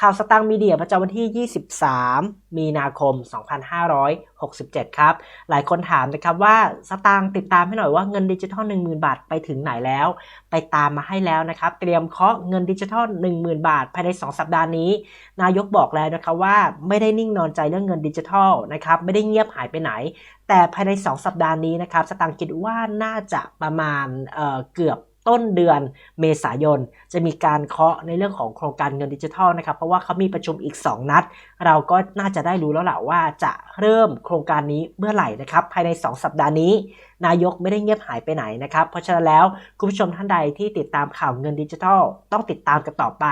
ข่าวสตังมีเดียประจำวันที่ 23 มีนาคม 2567 ครับ หลายคนถามนะครับว่าสตางค์ติดตามให้หน่อยว่าเงินดิจิทัล 10,000 บาทไปถึงไหนแล้ว ไปตามมาให้แล้วนะครับ เตรียมเคาะเงินดิจิทัล 10,000 บาท ภายใน 2 สัปดาห์นี้ นายกบอกแล้วนะครับว่าไม่ได้นิ่งนอนใจเรื่องเงินดิจิทัลนะครับไม่ได้เงียบหายไปไหน แต่ภายใน 2 สัปดาห์นี้นะครับสตางค์คิดว่าน่าจะประมาณเเกือบ ต้นเดือนเมษายน จะมีการเคาะในเรื่องของโครงการเงินดิจิทัลนะครับ เพราะว่าเขามีประชุมอีก 2 นัด เราก็น่าจะได้รู้แล้วแหละว่าจะเริ่มโครงการนี้เมื่อไหร่นะครับ ภายใน 2 สัปดาห์นี้ นายกไม่ได้เงียบหายไปไหนนะครับ เพราะฉะนั้นแล้วคุณผู้ชมท่านใดที่ติดตามข่าวเงินดิจิทัล ต้องติดตามกันต่อไป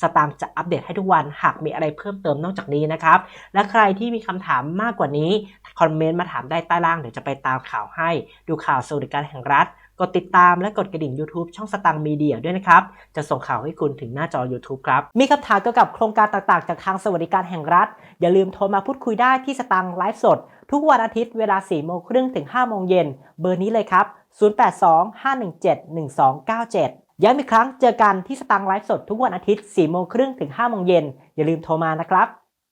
สตางค์จะอัปเดตให้ทุกวันหากมีอะไรเพิ่มเติมนอกจากนี้นะครับ และใครที่มีคำถามมากกว่านี้คอมเมนต์มาถามได้ใต้ล่างเดี๋ยวจะไปตามข่าวให้ดูข่าวสวัสดิการแห่งรัฐ กดติดตามและกดกระดิ่ง YouTube ช่องสตังมีเดียด้วยนะครับ จะส่งข่าวให้คุณถึงหน้าจอ YouTube ครับ มีคำถามเกี่ยวกับโครงการต่างๆ จากทางสวัสดิการแห่งรัฐ อย่าลืมโทรมาพูดคุยได้ที่สตังไลฟ์สด ทุกวันอาทิตย์เวลา4โมงครึ่งถึง5โมงเย็นเบอร์นี้เลยครับ 0825171297 ย้ำอีกครั้งเจอกันที่สตังไลฟ์สดทุกวันอาทิตย์4โมงครึ่งถึง5โมงเย็นอย่าลืมโทรมานะครับ